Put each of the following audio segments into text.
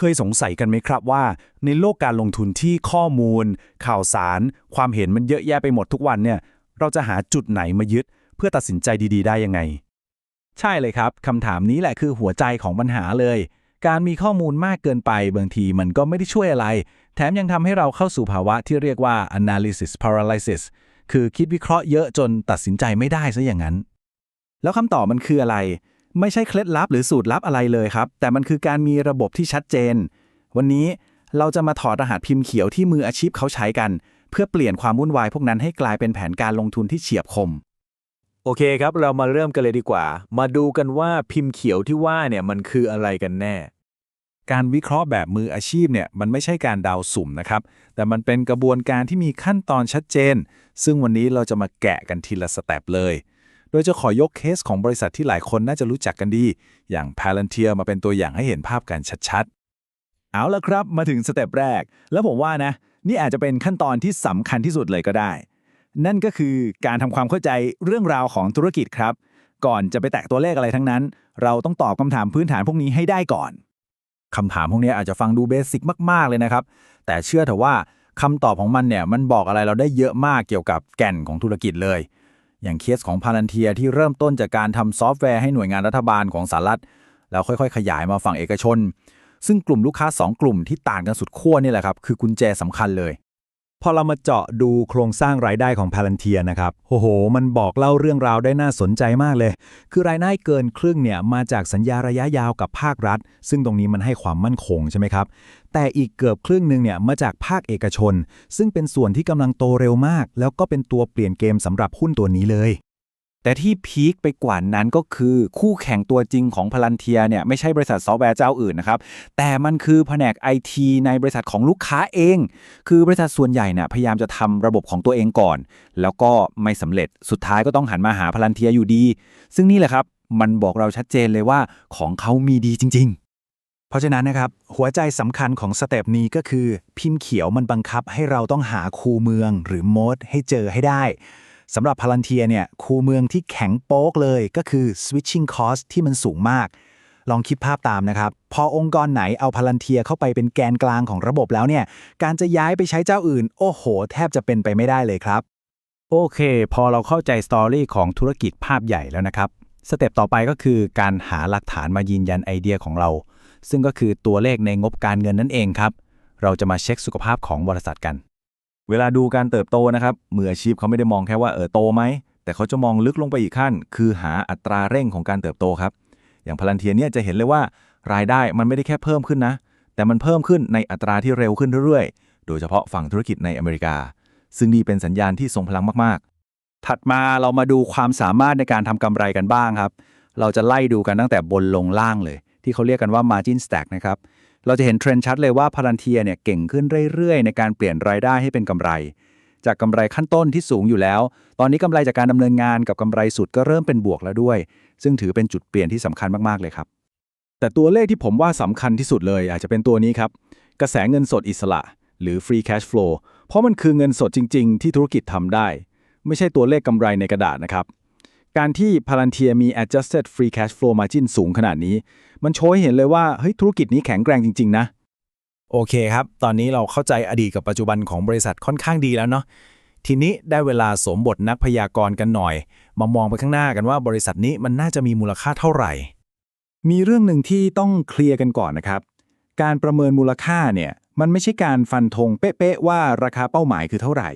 เคยสงสัยกันไหมครับว่า ในโลกการลงทุนที่ข้อมูล ข่าวสาร ความเห็นมันเยอะแยะไปหมดทุกวันเนี่ย เราจะหาจุดไหนมายึด เพื่อตัดสินใจดีๆ ได้ยังไง ใช่เลยครับคำถามนี้แหละคือหัวใจของปัญหาเลย การมีข้อมูลมากเกินไปบางทีมันก็ไม่ได้ช่วยอะไร แถมยังทำให้เราเข้าสู่ภาวะที่เรียกว่า analysis paralysis คือคิดวิเคราะห์เยอะจนตัดสินใจไม่ได้ซะอย่างนั้น แล้วคำตอบมันคืออะไร ไม่ใช่เคล็ดลับหรือสูตรลับอะไรเลยครับ แต่มันคือการมีระบบที่ชัดเจน วันนี้เราจะมาถอดรหัสพิมพ์เขียวที่มืออาชีพเขาใช้กัน เพื่อเปลี่ยนความวุ่นวายพวกนั้นให้กลายเป็นแผนการลงทุนที่เฉียบคม โอเคครับ เรามาเริ่มกันเลยดีกว่า มาดูกันว่าพิมพ์เขียวที่ว่าเนี่ยมันคืออะไรกันแน่ การวิเคราะห์แบบมืออาชีพเนี่ยมันไม่ใช่การเดาสุ่มนะครับ แต่มันเป็นกระบวนการที่มีขั้นตอนชัดเจน ซึ่งวันนี้เราจะมาแกะกันทีละสเต็ปเลย โดยจะขอยกเคสของบริษัทที่หลายคนน่าจะรู้จักกันดี อย่าง Palantir มาเป็นตัวอย่างให้เห็นภาพกันชัดๆ เอาละครับ มาถึงสเต็ปแรก แล้วผมว่านะ นี่อาจจะเป็นขั้นตอนที่สำคัญที่สุดเลยก็ได้ นั่นก็คือการทำความเข้าใจเรื่องราวของธุรกิจครับ ก่อนจะไปแตะตัวเลขอะไรทั้งนั้น เราต้องตอบคำถามพื้นฐานพวกนี้ให้ได้ก่อนคำถามพวกนี้อาจจะฟังดูเบสิกมาก ๆ เลยนะครับ แต่เชื่อเถอะว่าคำตอบของมันเนี่ย มันบอกอะไรเราได้เยอะมากเกี่ยวกับแก่นของธุรกิจเลย อย่างเคสของพาลันเทียที่เริ่มต้นจากการทำซอฟต์แวร์ให้หน่วยงานรัฐบาลของสหรัฐ แล้วค่อยๆ ขยายมาฝั่งเอกชน ซึ่งกลุ่มลูกค้า 2 กลุ่มที่ต่างกันสุดขั้วนี่แหละครับ คือกุญแจสำคัญเลย พอเรามาเจาะดูโครงสร้างรายได้ของ Palantir นะครับโอ้โห มันบอกเล่าเรื่องราวได้น่าสนใจมากเลย คือรายได้เกินครึ่งเนี่ยมาจากสัญญาระยะยาวกับภาครัฐ ซึ่งตรงนี้มันให้ความมั่นคงใช่ไหมครับ แต่อีกเกือบครึ่งหนึ่งเนี่ยมาจากภาคเอกชน ซึ่งเป็นส่วนที่กำลังโตเร็วมาก แล้วก็เป็นตัวเปลี่ยนเกมสำหรับหุ้นตัวนี้เลย แต่ที่พีคไปกว่านั้นก็คือคู่แข่งตัวจริงของพลันเทียเนี่ยไม่ใช่บริษัทซอฟต์แวร์เจ้าอื่นนะครับ แต่มันคือแผนกไอทีในบริษัทของลูกค้าเอง คือบริษัทส่วนใหญ่เนี่ยพยายามจะทำระบบของตัวเองก่อน แล้วก็ไม่สำเร็จสุดท้ายก็ต้องหันมาหาพลันเทียอยู่ดี ซึ่งนี่แหละครับ มันบอกเราชัดเจนเลยว่าของเขามีดีจริง ๆ เพราะฉะนั้นนะครับหัวใจสำคัญของสเต็ปนี้ก็คือ พิมพ์เขียวมันบังคับให้เราต้องหาคูเมืองหรือโมดให้เจอให้ได้ สำหรับพลันเทียเนี่ยคูเมืองที่แข็งโป๊กเลยก็คือ switching cost ที่มันสูงมาก ลองคิดภาพตามนะครับ พอองค์กรไหนเอาพลันเทียเข้าไปเป็นแกนกลางของระบบแล้วเนี่ย การจะย้ายไปใช้เจ้าอื่น โอ้โห แทบจะเป็นไปไม่ได้เลยครับ โอเค พอเราเข้าใจสตอรี่ของธุรกิจภาพใหญ่แล้วนะครับ สเต็ปต่อไปก็คือการหาหลักฐานมายืนยันไอเดียของเรา ซึ่งก็คือตัวเลขในงบการเงินนั่นเองครับ เราจะมาเช็คสุขภาพของบริษัทกัน เวลาดูการเติบโตนะครับมืออาชีพเขาไม่ได้มองแค่ว่าเออโตไหม แต่เขาจะมองลึกลงไปอีกขั้น คือหาอัตราเร่งของการเติบโตครับ อย่างพลันเทียเนี่ยจะเห็นเลยว่ารายได้มันไม่ได้แค่เพิ่มขึ้นนะ แต่มันเพิ่มขึ้นในอัตราที่เร็วขึ้นเรื่อยๆ โดยเฉพาะฝั่งธุรกิจในอเมริกา ซึ่งนี่เป็นสัญญาณที่ทรงพลังมากๆ ถัดมาเรามาดูความสามารถในการทำกำไรกันบ้างครับ เราจะไล่ดูกันตั้งแต่บนลงล่างเลย ที่เขาเรียกกันว่า margin stack นะครับ เราจะเห็นเทรนด์ชัดเลยว่าพารันเทียเนี่ยเก่งขึ้นเรื่อยๆ ในการเปลี่ยนรายได้ให้เป็นกำไร จากกำไรขั้นต้นที่สูงอยู่แล้ว ตอนนี้กำไรจากการดำเนินงานกับกำไรสุดก็เริ่มเป็นบวกแล้วด้วย ซึ่งถือเป็นจุดเปลี่ยนที่สำคัญมากๆเลยครับ แต่ตัวเลขที่ผมว่าสำคัญที่สุดเลย อาจจะเป็นตัวนี้ครับ กระแสเงินสดอิสระ หรือ free cash flow เพราะมันคือเงินสดจริง ๆ ที่ธุรกิจทำได้ ไม่ใช่ตัวเลขกำไรในกระดาษนะครับการที่ Palantir มี adjusted free cash flow margin สูงขนาดนี้ มันโชว์ให้เห็นเลยว่าเฮ้ยธุรกิจนี้แข็งแกร่งจริง ๆ นะ โอเคครับ ตอนนี้เราเข้าใจอดีตกับปัจจุบันของบริษัทค่อนข้างดีแล้วเนาะทีนี้ได้เวลาสมบทนักพยากรณ์กันหน่อย มามองไปข้างหน้ากันว่าบริษัทนี้มันน่าจะมีมูลค่าเท่าไหร่ มีเรื่องหนึ่งที่ต้องเคลียร์กันก่อนนะครับ การประเมินมูลค่าเนี่ยมันไม่ใช่การฟันธงเป๊ะๆว่าราคาเป้าหมายคือเท่าไหร่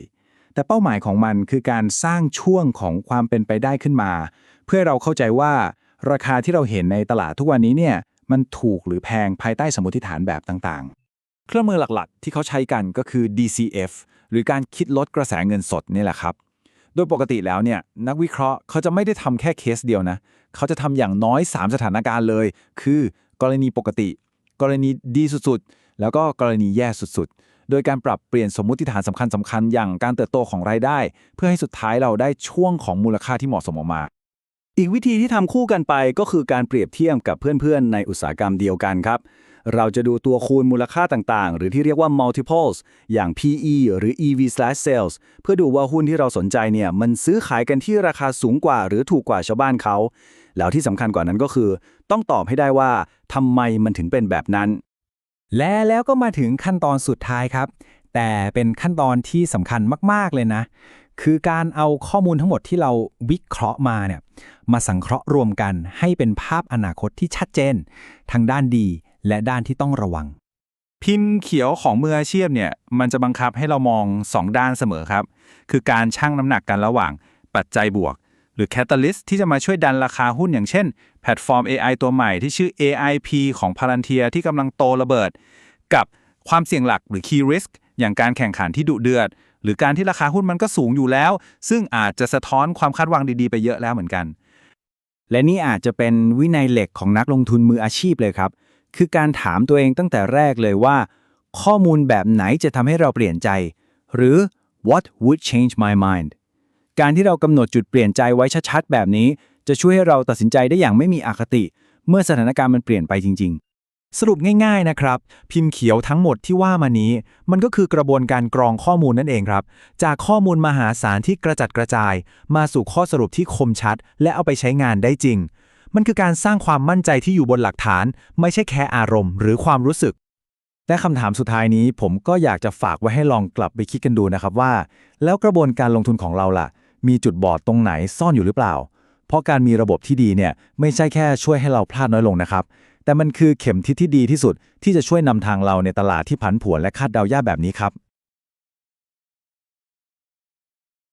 แต่เป้าหมายของมันคือการสร้างช่วงของความเป็นไปได้ขึ้นมา เพื่อเราเข้าใจว่า ราคาที่เราเห็นในตลาดทุกวันนี้เนี่ยมันถูกหรือแพงภายใต้สมมติฐานแบบต่างๆ เครื่องมือหลักๆ ที่เขาใช้กันก็คือ DCF หรือการคิดลดกระแสเงินสดนี่แหละครับ โดยปกติแล้วเนี่ยนักวิเคราะห์เขาจะไม่ได้ทำแค่เคสเดียวนะ เขาจะทำอย่างน้อย 3 สถานการณ์เลย คือกรณีปกติ กรณีดีสุดๆ แล้วก็กรณีแย่สุดๆ โดยการปรับเปลี่ยนสมมติฐานสำคัญสคัญๆอย่างการเติบโตของรายได้ เพื่อให้สุดท้ายเราได้ช่วงของมูลค่าที่เหมาะสมออกมา อีกวิธีที่ทำคู่กันไปก็คือการเปรียบเทียบกับเพื่อนๆ ในอุตสาหกรรมเดียวกันครับ เราจะดูตัวคูณมูลค่าต่างๆ หรือที่เรียกว่า multiples อย่าง PE หรือ EV/sales เพื่อดูว่าหุ้นที่เราสนใจเนี่ยมันซื้อขายกันที่ราคาสูงกว่า หรือถูกกว่าชาวบ้านเขา แล้วที่สำคัญกว่านั้นก็คือ ต้องตอบให้ได้ว่าทำไมมันถึงเป็นแบบนั้น และแล้วก็มาถึงขั้นตอนสุดท้ายครับ แต่เป็นขั้นตอนที่สำคัญมากๆเลยนะ คือการเอาข้อมูลทั้งหมดที่เราวิเคราะห์มาเนี่ยมาสังเคราะห์รวมกันให้เป็นภาพอนาคตที่ชัดเจน ทั้งด้านดีและด้านที่ต้องระวัง พิมพ์เขียวของมืออาชีพเนี่ยมันจะบังคับให้เรามอง 2 ด้านเสมอครับ คือการชั่งน้ำหนักกันระหว่างปัจจัยบวก หรือ Catalyst ที่จะมาช่วยดันราคาหุ้นอย่างเช่น แพลตฟอร์ม AI ตัวใหม่ที่ชื่อ AIP ของ Palantir ที่กำลังโตระเบิด กับความเสี่ยงหลักหรือ Key Risk อย่างการแข่งขันที่ดุเดือด หรือการที่ราคาหุ้นมันก็สูงอยู่แล้ว ซึ่งอาจจะสะท้อนความคาดหวังดีๆ ไปเยอะแล้วเหมือนกัน และนี่อาจจะเป็นวินัยเหล็กของนักลงทุนมืออาชีพเลยครับ คือการถามตัวเองตั้งแต่แรกเลยว่า ข้อมูลแบบไหนจะทำให้เราเปลี่ยนใจ หรือ what would change my mind การที่เรากำหนดจุดเปลี่ยนใจไว้ชัดๆแบบนี้ จะช่วยให้เราตัดสินใจได้อย่างไม่มีอคติ เมื่อสถานการณ์มันเปลี่ยนไปจริงๆ สรุปง่ายๆนะครับ พิมพ์เขียวทั้งหมดที่ว่ามานี้ มันก็คือกระบวนการกรองข้อมูลนั่นเองครับ จากข้อมูลมหาศาลที่กระจัดกระจาย มาสู่ข้อสรุปที่คมชัด และเอาไปใช้งานได้จริง มันคือการสร้างความมั่นใจที่อยู่บนหลักฐาน ไม่ใช่แค่อารมณ์ หรือความรู้สึกและคำถามสุดท้ายนี้ผมก็อยากจะฝากไว้ให้ลองกลับไปคิดกันดูนะครับว่า แล้วกระบวนการลงทุนของเราล่ะ มีจุดบอดตรงไหนซ่อนอยู่หรือเปล่า เพราะการมีระบบที่ดีเนี่ยไม่ใช่แค่ช่วยให้เราพลาดน้อยลงนะครับ แต่มันคือเข็มทิศที่ดีที่สุดที่จะช่วยนำทางเราในตลาดที่ผันผวนและคาดเดายากแบบนี้ครับ